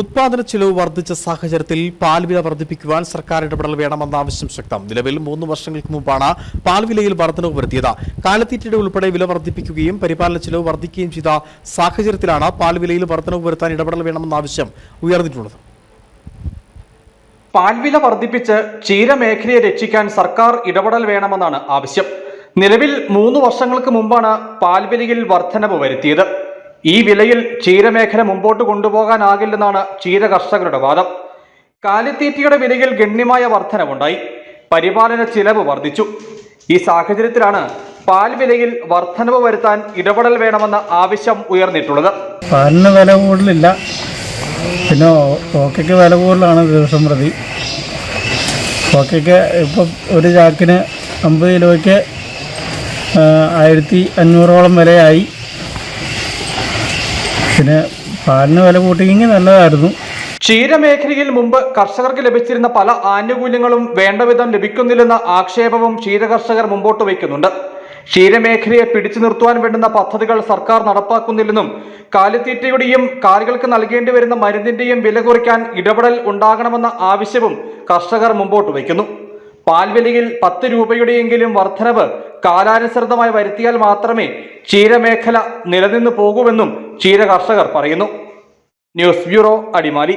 ഉത്പാദന ചെലവ് വർദ്ധിച്ച സാഹചര്യത്തിൽ പാൽ വില വർദ്ധിപ്പിക്കുവാൻ സർക്കാർ ഇടപെടൽ വേണമെന്ന ആവശ്യം ശക്തം. നിലവിൽ മൂന്ന് വർഷങ്ങൾക്ക് മുമ്പാണ് പാൽ വിലയിൽ വർധനവ് വരുത്തിയത്. കാലത്തീറ്റയുടെ ഉൾപ്പെടെ വില വർദ്ധിപ്പിക്കുകയും പരിപാലന ചെലവ് വർദ്ധിക്കുകയും ചെയ്ത സാഹചര്യത്തിലാണ് പാൽ വിലയിൽ വർധനവ് വരുത്താൻ ഇടപെടൽ വേണമെന്ന ആവശ്യം ഉയർന്നിട്ടുള്ളത്. പാൽവില വർദ്ധിപ്പിച്ച് ക്ഷീരമേഖലയെ രക്ഷിക്കാൻ സർക്കാർ ഇടപെടൽ വേണമെന്നാണ് ആവശ്യം. നിലവിൽ മൂന്ന് വർഷങ്ങൾക്ക് മുമ്പാണ് പാൽവിലയിൽ വർധനവ് വരുത്തിയത്. ഈ വിലയിൽ ക്ഷീരമേഖല മുമ്പോട്ട് കൊണ്ടുപോകാനാകില്ലെന്നാണ് ക്ഷീര കർഷകരുടെ വാദം. കാലിത്തീറ്റയുടെ വിലയിൽ ഗണ്യമായ വർധനവുണ്ടായി. പരിപാലന ചിലവ് വർദ്ധിച്ചു. ഈ സാഹചര്യത്തിലാണ് പാൽ വിലയിൽ വർധനവ് വരുത്താൻ ഇടപെടൽ വേണമെന്ന ആവശ്യം ഉയർന്നിട്ടുള്ളത്. പാലിന് വില കൂടുതലില്ല. പിന്നെ ഓക്കയ്ക്ക് വില കൂടുതലാണ് ദിവസം പ്രതി. ഓക്കയ്ക്ക് ഇപ്പം ഒരു ചാക്കിന് അമ്പത് കിലോയ്ക്ക് ആയിരത്തി അഞ്ഞൂറോളം വിലയായി. പിന്നെ പാലിന് വില കൂട്ടിയെങ്കിൽ നല്ലതായിരുന്നു. ക്ഷീരമേഖലയിൽ മുമ്പ് കർഷകർക്ക് ലഭിച്ചിരുന്ന പല ആനുകൂല്യങ്ങളും വേണ്ടവിധം ലഭിക്കുന്നില്ലെന്ന ആക്ഷേപവും ക്ഷീരകർഷകർ മുമ്പോട്ട് വയ്ക്കുന്നുണ്ട്. ക്ഷീരമേഖലയെ പിടിച്ചു നിർത്തുവാൻ വേണ്ടുന്ന പദ്ധതികൾ സർക്കാർ നടപ്പാക്കുന്നില്ലെന്നും കാലിത്തീറ്റയുടെയും കാലികൾക്ക് നൽകേണ്ടി വരുന്ന മരുന്നിന്റെയും വില കുറയ്ക്കാൻ ഇടപെടൽ ഉണ്ടാകണമെന്ന ആവശ്യവും കർഷകർ മുമ്പോട്ട് വയ്ക്കുന്നു. പാൽവിലയിൽ പത്ത് രൂപയുടെയെങ്കിലും വർധനവ് കാലാനുസൃതമായി വരുത്തിയാൽ മാത്രമേ ക്ഷീരമേഖല നിലനിന്ന് പോകൂവെന്നും ക്ഷീര കർഷകർ പറയുന്നു. News bureau Adimali.